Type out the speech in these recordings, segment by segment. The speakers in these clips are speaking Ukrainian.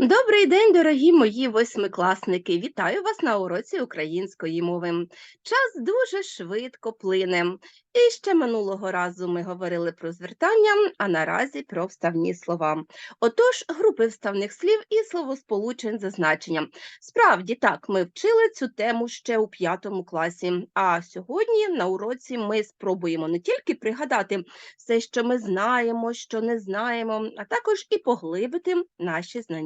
Добрий день, дорогі мої восьмикласники! Вітаю вас на уроці української мови. Час дуже швидко плине. І ще минулого разу ми говорили про звертання, а наразі про вставні слова. Отож, групи вставних слів і словосполучень за значенням. Справді так, ми вчили цю тему ще у п'ятому класі. А сьогодні на уроці ми спробуємо не тільки пригадати все, що ми знаємо, що не знаємо, а також і поглибити наші знання.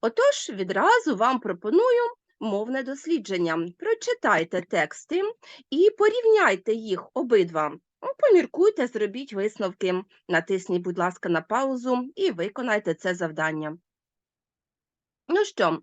Отож, відразу вам пропоную мовне дослідження. Прочитайте тексти і порівняйте їх обидва. Ну, Поміркуйте, зробіть висновки. Натисніть, будь ласка, на паузу і виконайте це завдання. Ну що,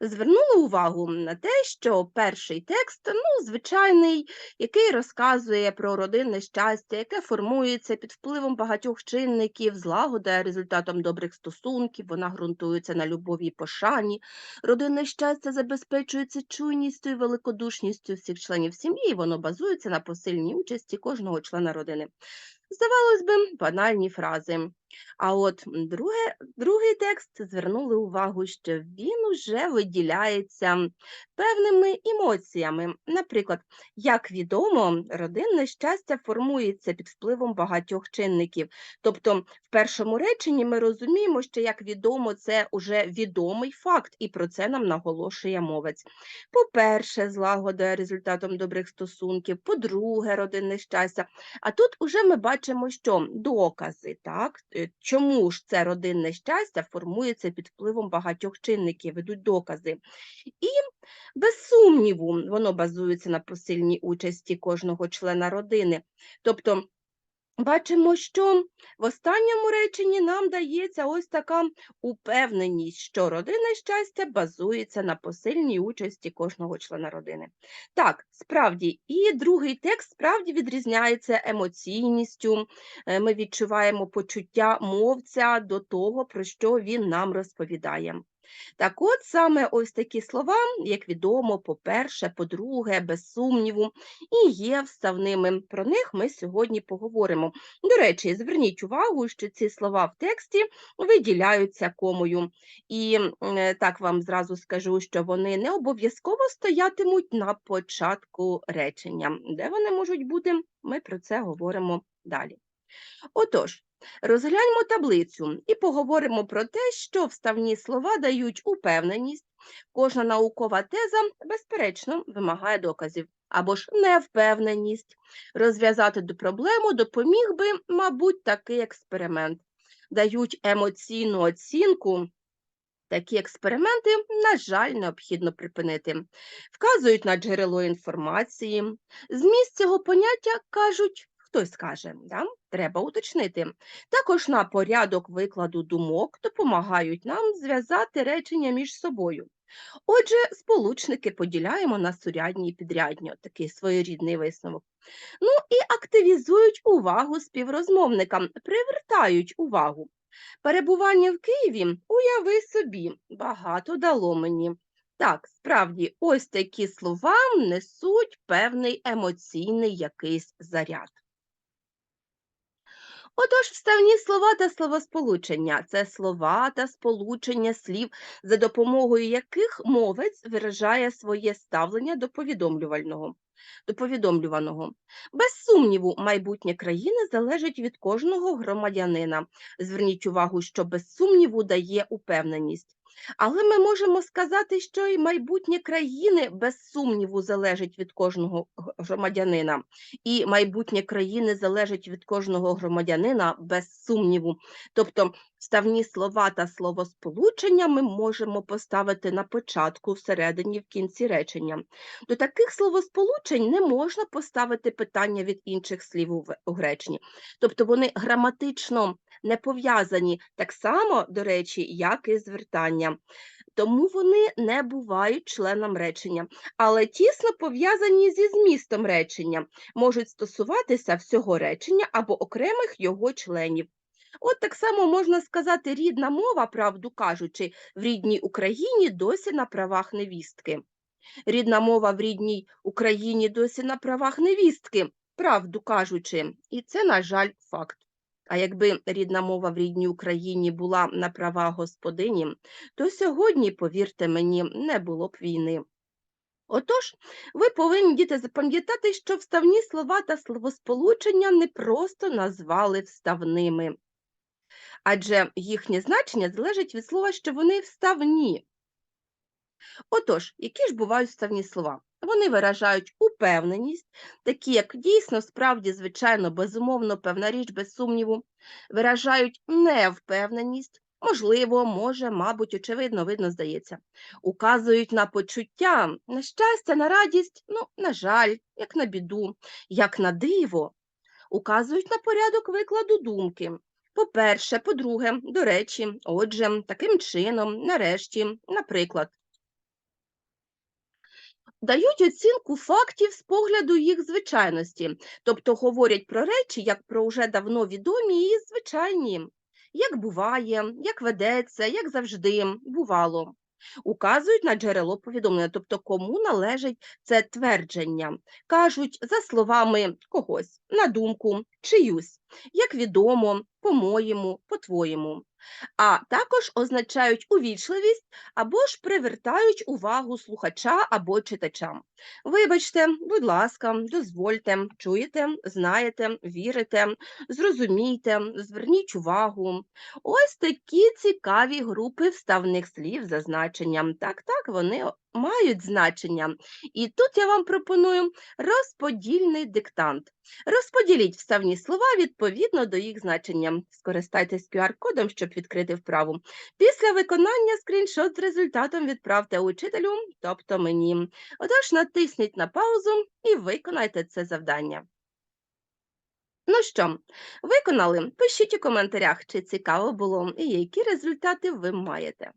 звернули увагу на те, що перший текст, ну, звичайний, який розказує про родинне щастя, яке формується під впливом багатьох чинників, злагода результатом добрих стосунків, вона ґрунтується на любові і пошані. Родинне щастя забезпечується чуйністю і великодушністю всіх членів сім'ї, і воно базується на посильній участі кожного члена родини. Здавалось би, банальні фрази. А от друге, другий текст звернули увагу, що він уже виділяється певними емоціями. Наприклад, як відомо, родинне щастя формується під впливом багатьох чинників. Тобто, в першому реченні ми розуміємо, що як відомо, це уже відомий факт, і про це нам наголошує мовець. По-перше, злагода результатом добрих стосунків, по-друге, родинне щастя. А тут уже ми бачимо, що докази, так? Е, Чому ж це родинне щастя формується під впливом багатьох чинників, ведуть докази. І без сумніву, воно базується на посильній участі кожного члена родини. Тобто Бачимо, що в останньому реченні нам дається ось така упевненість, що родинне щастя базується на посильній участі кожного члена родини. Так, справді, і другий текст справді відрізняється емоційністю. Е, Ми відчуваємо почуття мовця до того, про що він нам розповідає. Так от саме ось такі слова, як відомо, по-перше, по-друге, без сумніву, і є вставними. Про них ми сьогодні поговоримо. До речі, зверніть увагу, що ці слова в тексті виділяються комою. І е, так вам зразу скажу, що вони не обов'язково стоятимуть на початку речення. Де вони можуть бути, ми про це говоримо далі. Отож, розгляньмо таблицю і поговоримо про те, що вставні слова дають упевненість. Кожна наукова теза, безперечно, вимагає доказів або ж невпевненість. Розв'язати проблему допоміг би, мабуть, такий експеримент. Дають емоційну оцінку. Такі експерименти, на жаль, необхідно припинити. Вказують на джерело інформації. Зміст цього поняття кажуть, хтось каже, да? треба уточнити. Також на порядок викладу думок допомагають нам зв'язати речення між собою. Отже, сполучники поділяємо на сурядні і підрядні, такий своєрідний висновок. Ну і активізують увагу співрозмовникам, привертають увагу. Перебування в Києві, уяви собі, багато дало мені. Так, справді, ось такі слова несуть певний емоційний якийсь заряд. Отож, вставні слова та словосполучення це слова та сполучення слів, за допомогою яких мовець виражає своє ставлення до повідомлювального. До повідомлюваного. Без сумніву, майбутнє країни залежить від кожного громадянина. Зверніть увагу, що без сумніву дає упевненість. Але ми можемо сказати, що і майбутнє країни без сумніву залежить від кожного громадянина, і майбутнє країни залежить від кожного громадянина без сумніву. Тобто вставні слова та словосполучення ми можемо поставити на початку, всередині, в кінці речення. До таких словосполучень не можна поставити питання від інших слів у реченні. Тобто вони граматично не пов'язані так само, до речі, як і звертання. Тому вони не бувають членом речення, але тісно пов'язані зі змістом речення, можуть стосуватися всього речення або окремих його членів. От так само можна сказати, рідна мова, правду кажучи, в рідній Україні досі на правах невістки. Рідна мова в рідній Україні досі на правах невістки, правду кажучи, і це, на жаль, факт. А якби рідна мова в рідній Україні була на правах господині, то сьогодні, повірте мені, не було б війни. Отож, ви повинні діти запам'ятати, що вставні слова та словосполучення не просто назвали вставними, адже їхнє значення залежить від слова, що вони вставні. Отож, які ж бувають вставні слова? Вони виражають упевненість, такі як дійсно, справді, звичайно, безумовно, певна річ, без сумніву, виражають невпевненість, можливо, може, мабуть, очевидно, видно, здається, указують на почуття, на щастя, на радість, ну, на жаль, як на біду, як на диво, указують на порядок викладу думки. По-перше, по-друге, до речі, отже, таким чином, нарешті, наприклад. Дають оцінку фактів з погляду їх звичайності, тобто говорять про речі як про вже давно відомі і звичайні, як буває, як ведеться, як завжди, бувало. Указують на джерело повідомлення, тобто кому належить це твердження. Кажуть за словами когось, на думку, чиюсь, як відомо, по-моєму, по-твоєму а також означають увічливість або ж привертають увагу слухача або читача. Вибачте, будь ласка, дозвольте, чуєте, знаєте, вірите, зрозумійте, зверніть увагу. Ось такі цікаві групи вставних слів за значенням. Так, так, вони мають значення. І тут я вам пропоную розподільний диктант. Розподіліть вставні слова відповідно до їх значення. Скористайтесь QR-кодом, щоб відкрити вправу. Після виконання скріншот з результатом відправте учителю, тобто мені. Отож, натисніть на паузу і виконайте це завдання. Ну що, виконали? Пишіть у коментарях, чи цікаво було і які результати ви маєте.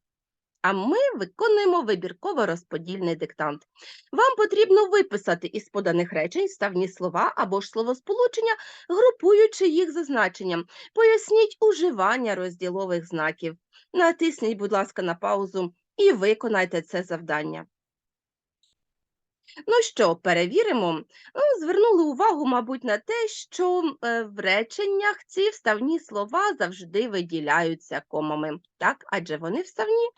А ми виконуємо вибірково-розподільний диктант. Вам потрібно виписати із поданих речень ставні слова або ж словосполучення, групуючи їх за значенням. Поясніть уживання розділових знаків. Натисніть, будь ласка, на паузу і виконайте це завдання. Ну що, перевіримо? Ну, Звернули увагу, мабуть, на те, що е, в реченнях ці вставні слова завжди виділяються комами, так? Адже вони вставні.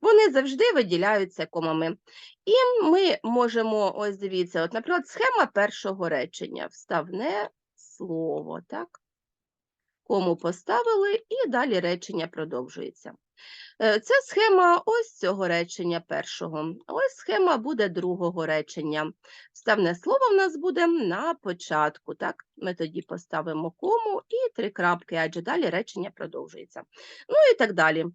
Вони завжди виділяються комами. І ми можемо, ось дивіться, от, наприклад, схема першого речення, вставне слово, так? Кому поставили, і далі речення продовжується. Е, Це схема ось цього речення першого. Ось схема буде другого речення. Вставне слово в нас буде на початку. Так? Ми тоді поставимо кому і три крапки, адже далі речення продовжується. Ну і так далі.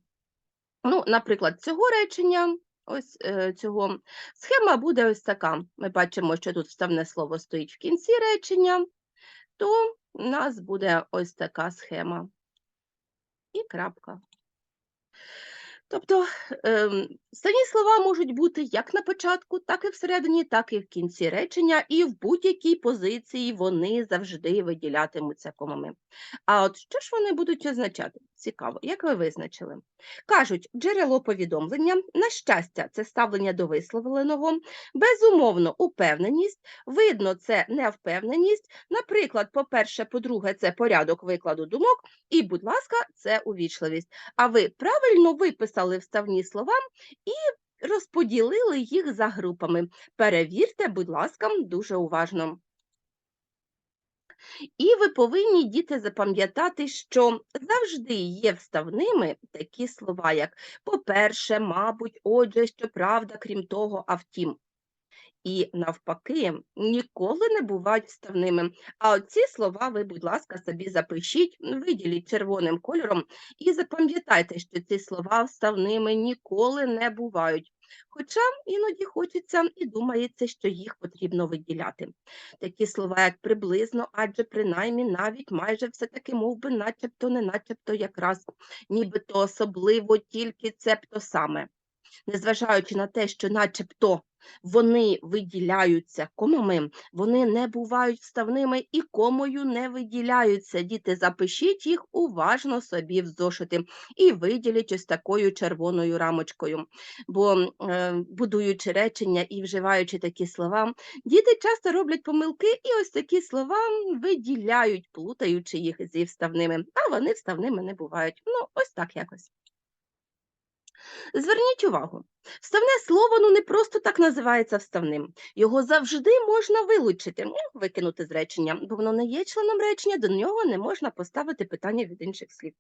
Ну, наприклад, цього речення, ось е, цього схема буде ось така. Ми бачимо, що тут вставне слово стоїть в кінці речення, то у нас буде ось така схема. І крапка. Тобто ем, стані слова можуть бути як на початку, так і всередині, так і в кінці речення, і в будь-якій позиції вони завжди виділятимуться комами. А от що ж вони будуть означати? Цікаво, як ви визначили? Кажуть, джерело повідомлення, на щастя, це ставлення до висловленого, безумовно, упевненість, видно, це невпевненість. Наприклад, по-перше, по-друге, це порядок викладу думок, і, будь ласка, це увічливість. А ви правильно виписали вставні слова і розподілили їх за групами. Перевірте, будь ласка, дуже уважно. І ви повинні, діти, запам'ятати, що завжди є вставними такі слова, як по-перше, мабуть, отже, щоправда, крім того, а втім. І навпаки, ніколи не бувають вставними. А оці слова ви, будь ласка, собі запишіть, виділіть червоним кольором і запам'ятайте, що ці слова вставними ніколи не бувають. Хоча іноді хочеться і думається, що їх потрібно виділяти. Такі слова, як приблизно, адже принаймні навіть майже все-таки мов би, начебто, не начебто якраз, нібито особливо тільки цебто саме. Незважаючи на те, що начебто Вони виділяються комами, вони не бувають вставними і комою не виділяються. Діти, запишіть їх уважно собі в зошити і виділіть ось такою червоною рамочкою. Бо, е, будуючи речення і вживаючи такі слова, діти часто роблять помилки і ось такі слова виділяють, плутаючи їх зі вставними, а вони вставними не бувають. Ну, ось так якось. Зверніть увагу, вставне слово ну не просто так називається вставним. Його завжди можна вилучити, ну, викинути з речення, бо воно не є членом речення, до нього не можна поставити питання від інших слів.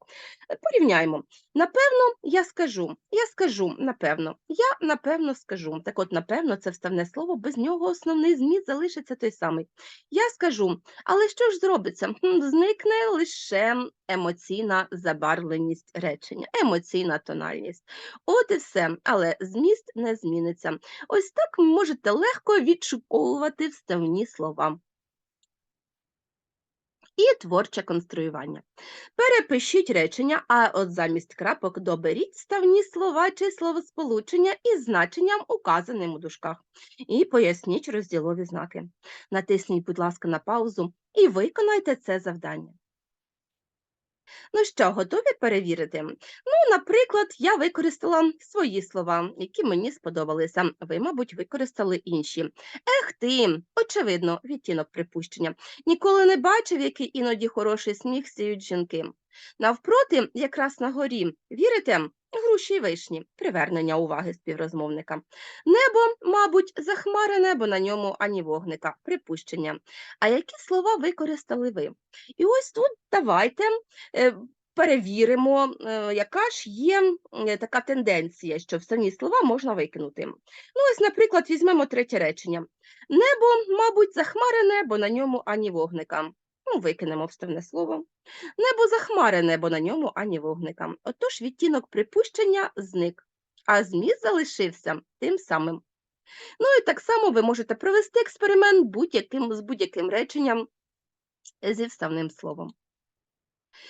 Е, Порівняємо. Напевно, я скажу, я скажу, напевно, я напевно скажу. Так от, напевно, це вставне слово, без нього основний зміст залишиться той самий. Я скажу, але що ж зробиться? Зникне лише емоційна забарвленість речення, емоційна тональність. От і все, але зміст не зміниться. Ось так ви можете легко відшуковувати вставні слова. І творче конструювання. Перепишіть речення, а от замість крапок доберіть ставні слова чи словосполучення із значенням, указаним у дужках. І поясніть розділові знаки. Натисніть, будь ласка, на паузу і виконайте це завдання. Ну що, готові перевірити? Ну, наприклад, я використала свої слова, які мені сподобалися. Ви, мабуть, використали інші. Ех ти, очевидно, відтінок припущення. Ніколи не бачив, який іноді хороший сміх сіють жінки. Навпроти, якраз на горі, вірите? Груші й вишні, привернення уваги співрозмовника. Небо, мабуть, захмарене, бо на ньому ані вогника, припущення. А які слова використали ви? І ось тут давайте е, перевіримо, е, яка ж є е, така тенденція, що вставні слова можна викинути. Ну, ось, наприклад, візьмемо третє речення. Небо, мабуть, захмарене, бо на ньому ані вогника. Ну, викинемо вставне слово. Небо захмарене, бо на ньому ані вогника. Отож відтінок припущення зник, а зміст залишився тим самим. Ну і так само ви можете провести експеримент будь-яким, з будь-яким реченням зі вставним словом.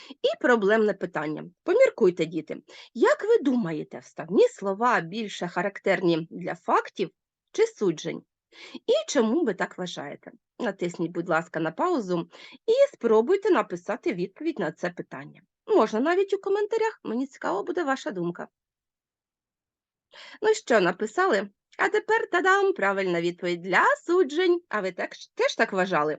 І проблемне питання. Поміркуйте, діти, як ви думаєте, вставні слова більше характерні для фактів чи суджень? І чому ви так вважаєте? Натисніть, будь ласка, на паузу і спробуйте написати відповідь на це питання. Можна навіть у коментарях, мені цікаво буде ваша думка. Ну що, написали? А тепер тадам, правильна відповідь для суджень. А ви так, теж так вважали?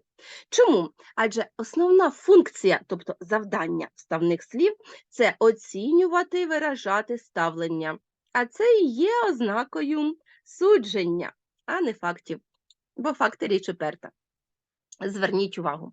Чому? Адже основна функція, тобто завдання вставних слів, це оцінювати і виражати ставлення. А це і є ознакою судження, а не фактів. Бо факти річ уперта. Зверніть увагу,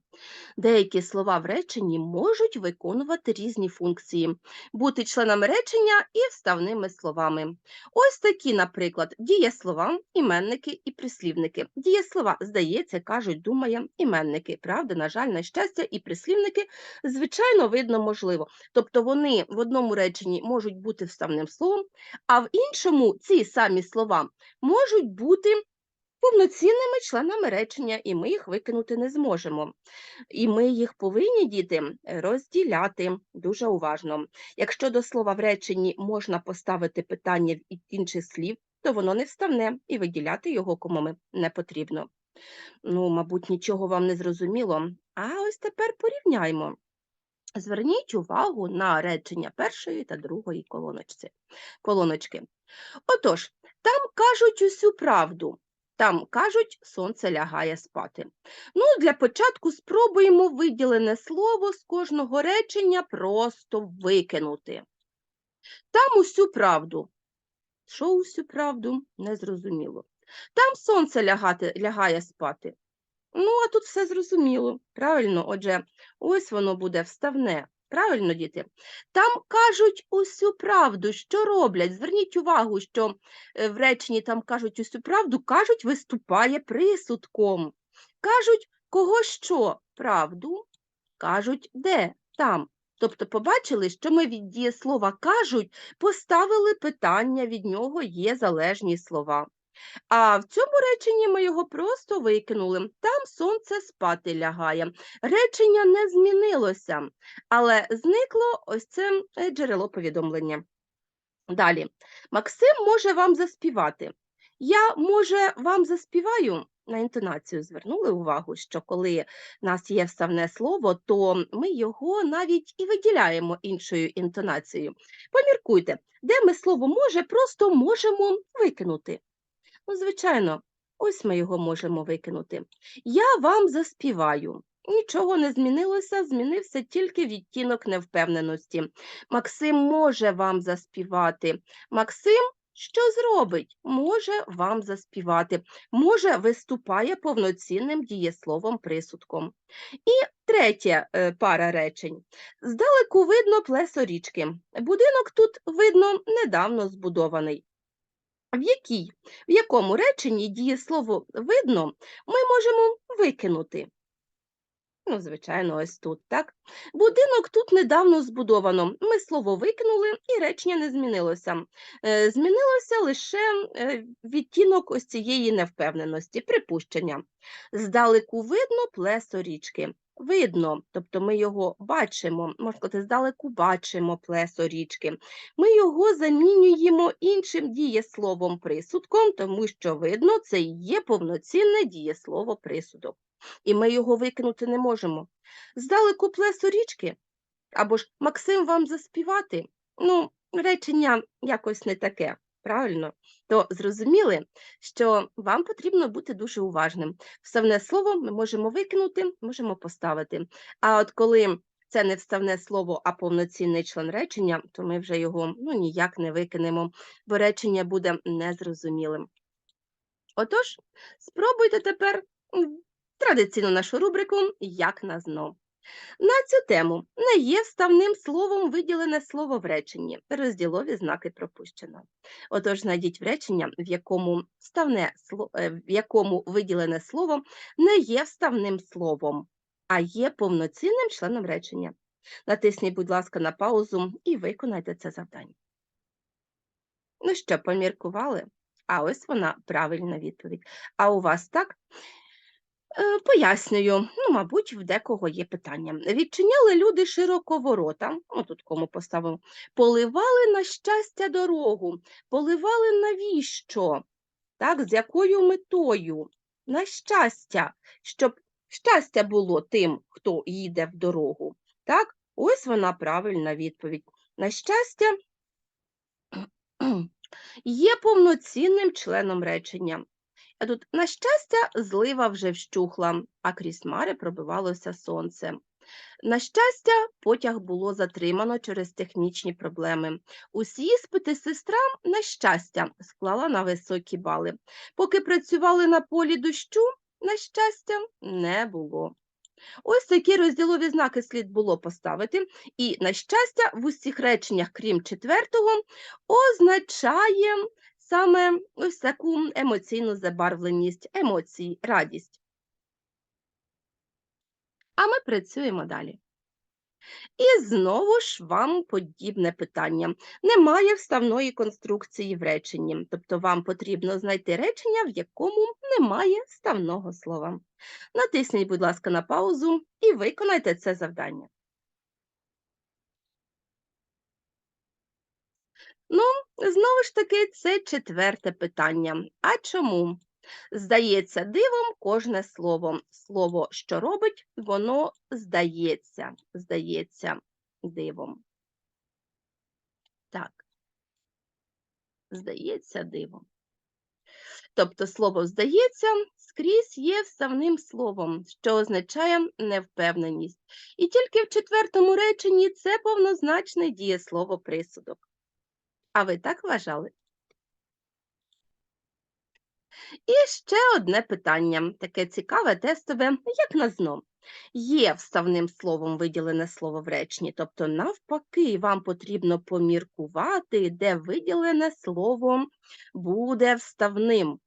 деякі слова в реченні можуть виконувати різні функції, бути членами речення і вставними словами. Ось такі, наприклад, дієслова, іменники і прислівники. Дієслова, здається, кажуть, думає, іменники. Правда, на жаль, на щастя, і прислівники, звичайно, видно можливо. Тобто вони в одному реченні можуть бути вставним словом, а в іншому ці самі слова можуть бути повноцінними членами речення, і ми їх викинути не зможемо. І ми їх повинні, діти, розділяти дуже уважно. Якщо до слова в реченні можна поставити питання від інших слів, то воно не вставне, і виділяти його комами не потрібно. Ну, мабуть, нічого вам не зрозуміло. А ось тепер порівняймо. Зверніть увагу на речення першої та другої колоночки. Отож, там кажуть усю правду. Там кажуть, сонце лягає спати. Ну, для початку спробуємо виділене слово з кожного речення просто викинути. Там усю правду. Що усю правду? Незрозуміло. Там сонце лягати, лягає спати. Ну, а тут все зрозуміло. Правильно, отже, ось воно буде вставне. Правильно, діти? Там кажуть усю правду, що роблять. Зверніть увагу, що е, в реченні там кажуть усю правду, кажуть, виступає присудком. Кажуть, кого що? Правду, кажуть, де? Там. Тобто побачили, що ми від дієслова кажуть, поставили питання, від нього є залежні слова. А в цьому реченні ми його просто викинули. Там сонце спати лягає. Речення не змінилося, але зникло ось це е, джерело повідомлення. Далі. Максим може вам заспівати. Я, може, вам заспіваю? На інтонацію звернули увагу, що коли в нас є вставне слово, то ми його навіть і виділяємо іншою інтонацією. Поміркуйте, де ми слово може просто можемо викинути. Ну, звичайно, ось ми його можемо викинути. Я вам заспіваю. Нічого не змінилося, змінився тільки відтінок невпевненості. Максим може вам заспівати. Максим що зробить? Може вам заспівати. Може, виступає повноцінним дієсловом присудком. І третя е, пара речень. Здалеку видно плесо річки. Будинок тут видно недавно збудований. В якій, в якому реченні дієслово видно ми можемо викинути? Ну, звичайно, ось тут, так? Будинок тут недавно збудовано. Ми слово викинули, і речення не змінилося. Е, Змінилося лише е, відтінок ось цієї невпевненості, припущення. Здалеку видно плесо річки. Видно, тобто ми його бачимо, можна сказати, здалеку бачимо плесо річки. Ми його замінюємо іншим дієсловом присудком, тому що видно, це є повноцінне дієслово присудок і ми його викинути не можемо. Здалеку плесо річки, або ж Максим вам заспівати. Ну, речення якось не таке, правильно? То зрозуміли, що вам потрібно бути дуже уважним. Вставне слово ми можемо викинути, можемо поставити. А от коли це не вставне слово, а повноцінний член речення, то ми вже його ну, ніяк не викинемо, бо речення буде незрозумілим. Отож, спробуйте тепер традиційну нашу рубрику Як на зно. На цю тему не є вставним словом виділене слово в реченні, розділові знаки пропущено. Отож, знайдіть в речення, в якому, вставне, е, в якому виділене слово не є вставним словом, а є повноцінним членом речення. Натисніть, будь ласка, на паузу і виконайте це завдання. Ну що, поміркували? А ось вона правильна відповідь. А у вас так? Е, пояснюю, ну, мабуть, в декого є питання. Відчиняли люди широко ворота, ну тут кому поставив, поливали на щастя дорогу, поливали навіщо? Так, З якою метою? На щастя, щоб щастя було тим, хто їде в дорогу. Так, ось вона правильна відповідь. На щастя, є повноцінним членом речення. А тут, на щастя, злива вже вщухла, а крізь мари пробивалося сонце. На щастя, потяг було затримано через технічні проблеми. Усі іспити сестра, на щастя, склала на високі бали. Поки працювали на полі дощу, на щастя, не було. Ось такі розділові знаки слід було поставити, і, на щастя, в усіх реченнях, крім четвертого, означає саме ось таку емоційну забарвленість, емоції, радість. А ми працюємо далі. І знову ж вам подібне питання. Немає вставної конструкції в реченні, тобто вам потрібно знайти речення, в якому немає вставного слова. Натисніть, будь ласка, на паузу і виконайте це завдання. Ну, знову ж таки, це четверте питання. А чому? Здається, дивом кожне слово. Слово, що робить, воно здається, здається дивом. Так, здається дивом. Тобто слово здається скрізь є вставним словом, що означає невпевненість. І тільки в четвертому реченні це повнозначне дієслово присудок. А ви так вважали? І ще одне питання, таке цікаве, тестове, як на зно. Є вставним словом виділене слово в реченні, тобто, навпаки, вам потрібно поміркувати, де виділене слово буде вставним.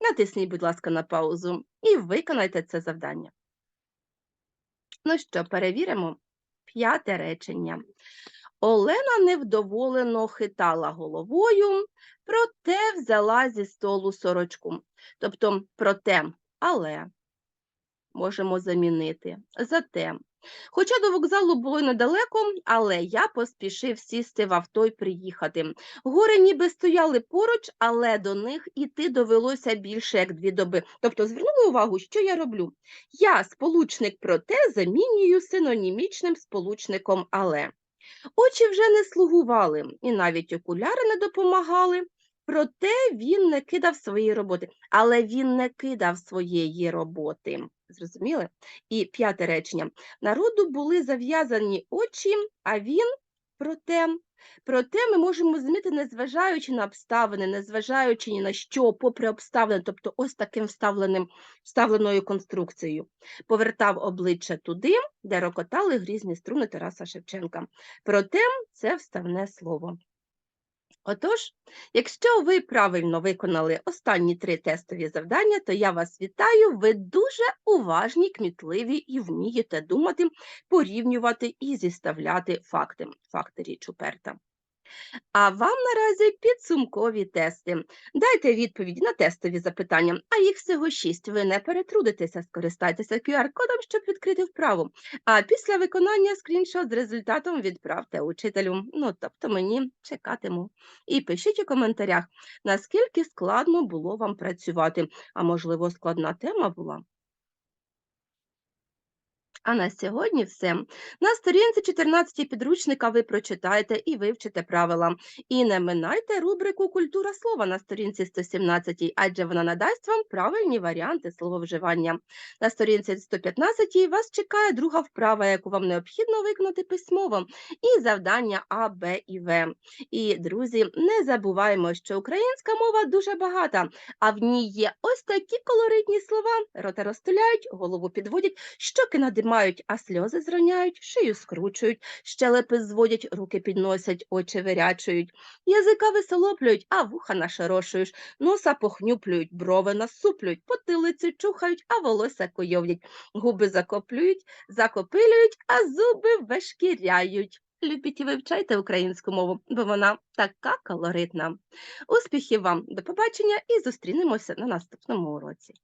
Натисніть, будь ласка, на паузу і виконайте це завдання. Ну що, перевіримо п'яте речення. Олена невдоволено хитала головою, проте взяла зі столу сорочку. Тобто, проте, але можемо замінити. Зате Хоча до вокзалу було недалеко, але я поспішив сісти в авто й приїхати. Гори ніби стояли поруч, але до них іти довелося більше як дві доби. Тобто, звернули увагу, що я роблю? Я сполучник проте замінюю синонімічним сполучником але. Очі вже не слугували, і навіть окуляри не допомагали. Проте він не кидав свої роботи, але він не кидав своєї роботи. Зрозуміли? І п'яте речення. Народу були зав'язані очі, а він проте. Проте ми можемо змінити, незважаючи на обставини, незважаючи ні на що, попри обставини, тобто ось таким вставленим, вставленою конструкцією. Повертав обличчя туди, де рокотали грізні струни Тараса Шевченка. Проте це вставне слово. Отож, якщо ви правильно виконали останні три тестові завдання, то я вас вітаю. Ви дуже уважні, кмітливі і вмієте думати, порівнювати і зіставляти факти. Факти річ уперта. А вам наразі підсумкові тести. Дайте відповіді на тестові запитання, а їх всього шість. Ви не перетрудитеся, скористайтеся QR-кодом, щоб відкрити вправу. А після виконання скріншот з результатом відправте учителю. Ну, тобто мені чекатиму. І пишіть у коментарях, наскільки складно було вам працювати, а можливо, складна тема була. А на сьогодні все. На сторінці 14 підручника ви прочитаєте і вивчите правила. І не минайте рубрику Культура слова на сторінці 117, адже вона надасть вам правильні варіанти слововживання. На сторінці 115 вас чекає друга вправа, яку вам необхідно виконати письмово, і завдання А, Б і В. І, друзі, не забуваємо, що українська мова дуже багата, а в ній є ось такі колоритні слова: рота розтуляють, голову підводять, щоки надимають, а сльози зроняють, шию скручують, щелепи зводять, руки підносять, очі вирячують, язика висолоплюють, а вуха нашорошують, носа похнюплюють, брови насуплюють, потилицю чухають, а волосся койовлять, губи закоплюють, закопилюють, а зуби вешкіряють. Любіть і вивчайте українську мову, бо вона така колоритна. Успіхів вам, до побачення і зустрінемося на наступному уроці.